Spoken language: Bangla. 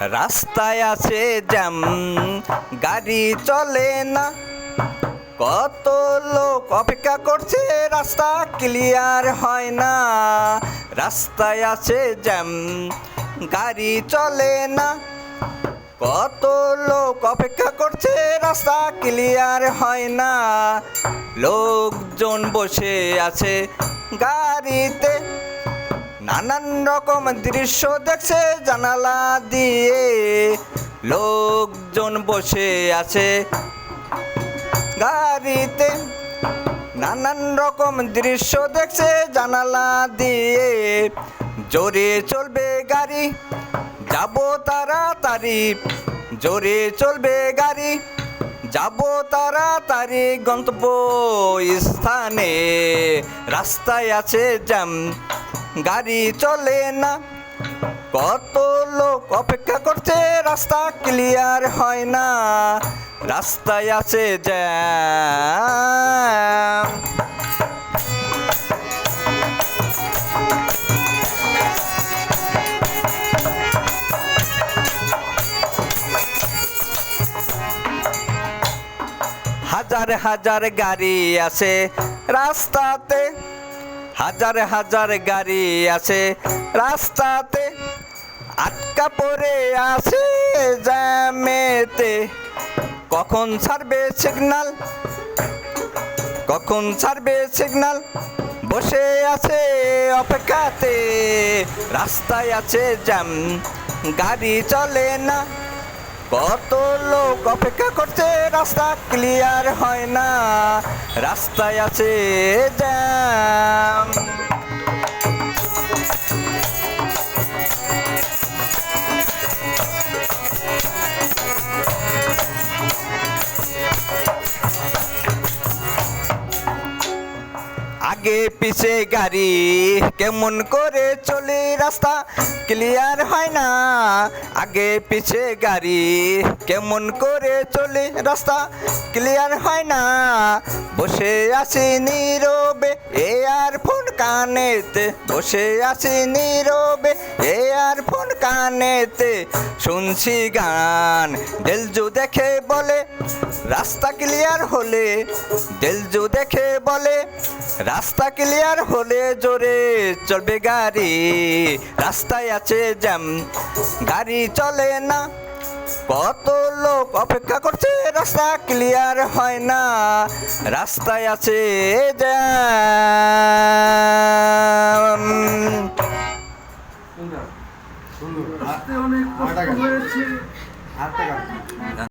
রাস্তায় আছে জ্যাম, গাড়ি চলে না। কত লোক অপেক্ষা করছে, রাস্তা ক্লিয়ার হয় না। রাস্তায় আছে জ্যাম, গাড়ি চলে না। কত লোক অপেক্ষা করছে, রাস্তা ক্লিয়ার হয় না। লোকজন বসে আছে গাড়িতে। নানান রকম দৃশ্য দেখছে, জানালা দিয়ে লোকজন বসে আছে। গাড়িতে নানান রকম দৃশ্য দেখছে, জানালা দিয়ে জোরে চলবে গাড়ি। যাব তাড়াতাড়ি, জোরে চলবে গাড়ি। যাব তাড়াতাড়ি গন্তব্য স্থানে রাস্তায় আছে জ্যাম। গাড়ি চলে না। কত লোক অপেক্ষা করছে, রাস্তা ক্লিয়ার হয় না। রাস্তায় আছে জ্যাম হাজার হাজার গাড়ি আছে রাস্তাতে। হাজার হাজার গাড়ি আছে রাস্তাতে আটকা পড়ে আছে জ্যামেতে। কখন ছাড়বে সিগনাল কখন ছাড়বে সিগনাল বসে আছে অপেক্ষাতে, রাস্তায় আছে জ্যাম, গাড়ি চলে না। কত লোক অপেক্ষা করছে, রাস্তা ক্লিয়ার হয় না, রাস্তায় আছে জ্যাম। আগে পিছে গাড়ি। কেমন করে চলে রাস্তা? ক্লিয়ার হয় না। আগে পিছে গাড়ি। কেমন করে চলে রাস্তা? ক্লিয়ার হয় না। বসে আছি নীরবে এ আর ফোন কানেতে। বসে আছি নীরবে এ আর ফোন কানেতে। শুনছি গান। দেলজু দেখে বলে, রাস্তা ক্লিয়ার হলে। দেলজু দেখে বলে রাস্তা ক্লিয়ার হলে জোরে চলবে গাড়ি। রাস্তায় আছে জ্যাম, গাড়ি চলে না। কত লোক অপেক্ষা করছে, রাস্তা ক্লিয়ার হয় না। রাস্তায় আছে জ্যাম।